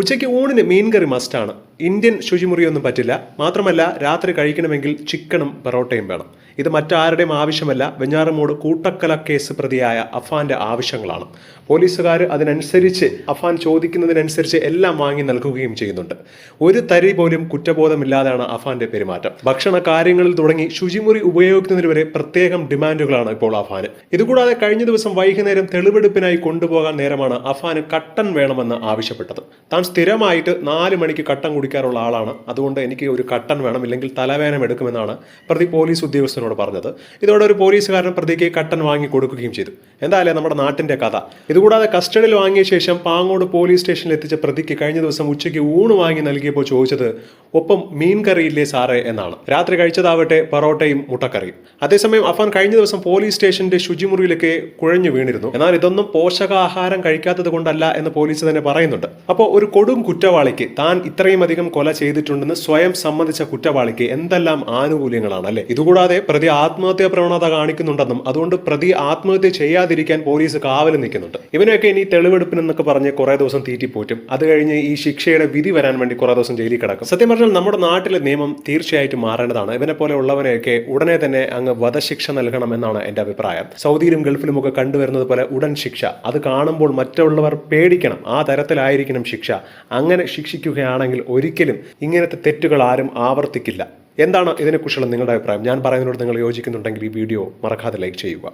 ഉച്ചയ്ക്ക് ഊണിന് മീൻകറി മസ്റ്റാണ് ഇന്ത്യൻ ശുചിമുറിയൊന്നും പറ്റില്ല. മാത്രമല്ല രാത്രി കഴിക്കണമെങ്കിൽ ചിക്കനും പൊറോട്ടയും വേണം. ഇത് മറ്റാരുടെയും ആവശ്യമല്ല. വെഞ്ഞാറമൂട് കൂട്ടക്കല കേസ് പ്രതിയായ അഫാന്റെ ആവശ്യങ്ങളാണ്. പോലീസുകാർ അതിനനുസരിച്ച് അഫാൻ ചോദിക്കുന്നതിനനുസരിച്ച് എല്ലാം വാങ്ങി നൽകുകയും ചെയ്യുന്നുണ്ട്. ഒരു തരി പോലും കുറ്റബോധമില്ലാതെയാണ് അഫാന്റെ പെരുമാറ്റം. ഭക്ഷണ കാര്യങ്ങളിൽ തുടങ്ങി ശുചിമുറി ഉപയോഗിക്കുന്നതിന് വരെ പ്രത്യേകം ഡിമാൻഡുകളാണ് ഇപ്പോൾ അഫാന്. ഇതുകൂടാതെ കഴിഞ്ഞ ദിവസം വൈകുന്നേരം തെളിവെടുപ്പിനായി കൊണ്ടുപോകാൻ നേരമാണ് അഫാന് കട്ടൻ വേണമെന്ന് ആവശ്യപ്പെട്ടത്. താൻ സ്ഥിരമായിട്ട് നാല് മണിക്ക് കട്ടൻ കുടിക്കാറുള്ള ആളാണ്. അതുകൊണ്ട് എനിക്ക് ഒരു കട്ടൻ വേണം ഇല്ലെങ്കിൽ തലവേദന എടുക്കുമെന്നാണ് പ്രതി പോലീസ് ഉദ്യോഗസ്ഥനോട് പറഞ്ഞത്. ഇതോടെ ഒരു പോലീസുകാരൻ പ്രതിക്ക് കട്ടൻ വാങ്ങി കൊടുക്കുകയും ചെയ്തു. എന്തായാലും നമ്മുടെ നാട്ടിന്റെ കഥ. ഇതുകൂടാതെ കസ്റ്റഡിയിൽ വാങ്ങിയ ശേഷം പാങ്ങോട് പോലീസ് സ്റ്റേഷനിൽ എത്തിച്ച പ്രതിക്ക് കഴിഞ്ഞ ദിവസം ഉച്ചയ്ക്ക് ഊണ് വാങ്ങി നൽകിയപ്പോൾ ചോദിച്ചത് ഒപ്പം മീൻ കറിയില്ലേ സാറേ? എന്നാണ്. രാത്രി കഴിച്ചതാവട്ടെ പൊറോട്ടയും മുട്ടക്കറിയും. അതേസമയം അഫാൻ കഴിഞ്ഞ ദിവസം പോലീസ് സ്റ്റേഷന്റെ ശുചിമുറിയിലൊക്കെ കുഴഞ്ഞു വീണിരുന്നു. എന്നാൽ ഇതൊന്നും പോഷകാഹാരം കഴിക്കാത്തത് കൊണ്ടല്ല എന്ന് പോലീസ് തന്നെ പറയുന്നുണ്ട്. അപ്പോൾ ഒരു കൊടും കുറ്റവാളിക്ക് താൻ ഇത്രയും അധികം കൊല ചെയ്തിട്ടുണ്ടെന്ന് സ്വയം സമ്മതിച്ച കുറ്റവാളിക്ക് എന്തെല്ലാം ആനുകൂല്യങ്ങളാണ് അല്ലെ? ഇതുകൂടാതെ പ്രതി ആത്മഹത്യാ പ്രവണത കാണിക്കുന്നുണ്ടെന്നും അതുകൊണ്ട് പ്രതി ആത്മഹത്യ ചെയ്യാതിരിക്കാൻ പോലീസ് കാവൽ നിൽക്കുന്നുണ്ട്. ഇവനൊക്കെ ഇനി തെളിവെടുപ്പിനെന്നൊക്കെ പറഞ്ഞ് കുറെ ദിവസം തീറ്റിപ്പോറ്റും. അത് കഴിഞ്ഞ് ഈ ശിക്ഷയുടെ വിധി വരാൻ വേണ്ടി കുറെ ദിവസം ജയിലിൽ കിടക്കും. സത്യം പറഞ്ഞാൽ നമ്മുടെ നാട്ടിലെ നിയമം തീർച്ചയായിട്ടും മാറേണ്ടതാണ്. ഇവനെ പോലെ ഉള്ളവനെയൊക്കെ ഉടനെ തന്നെ അങ്ങ് വധശിക്ഷ നൽകണം എന്നാണ് എന്റെ അഭിപ്രായം. സൗദിയിലും ഗൾഫിലും ഒക്കെ കണ്ടുവരുന്നത് പോലെ ഉടൻ ശിക്ഷ. അത് കാണുമ്പോൾ മറ്റുള്ളവർ പേടിക്കണം. ആ തരത്തിലായിരിക്കണം ശിക്ഷ. അങ്ങനെ ശിക്ഷിക്കുകയാണെങ്കിൽ ഒരിക്കലും ഇങ്ങനത്തെ തെറ്റുകൾ ആരും ആവർത്തിക്കില്ല. എന്താണ് ഇതിനെക്കുറിച്ചുള്ള നിങ്ങളുടെ അഭിപ്രായം? ഞാൻ പറയുന്നതിനോട് നിങ്ങൾ യോജിക്കുന്നുണ്ടെങ്കിൽ ഈ വീഡിയോ മറക്കാതെ ലൈക്ക് ചെയ്യുക.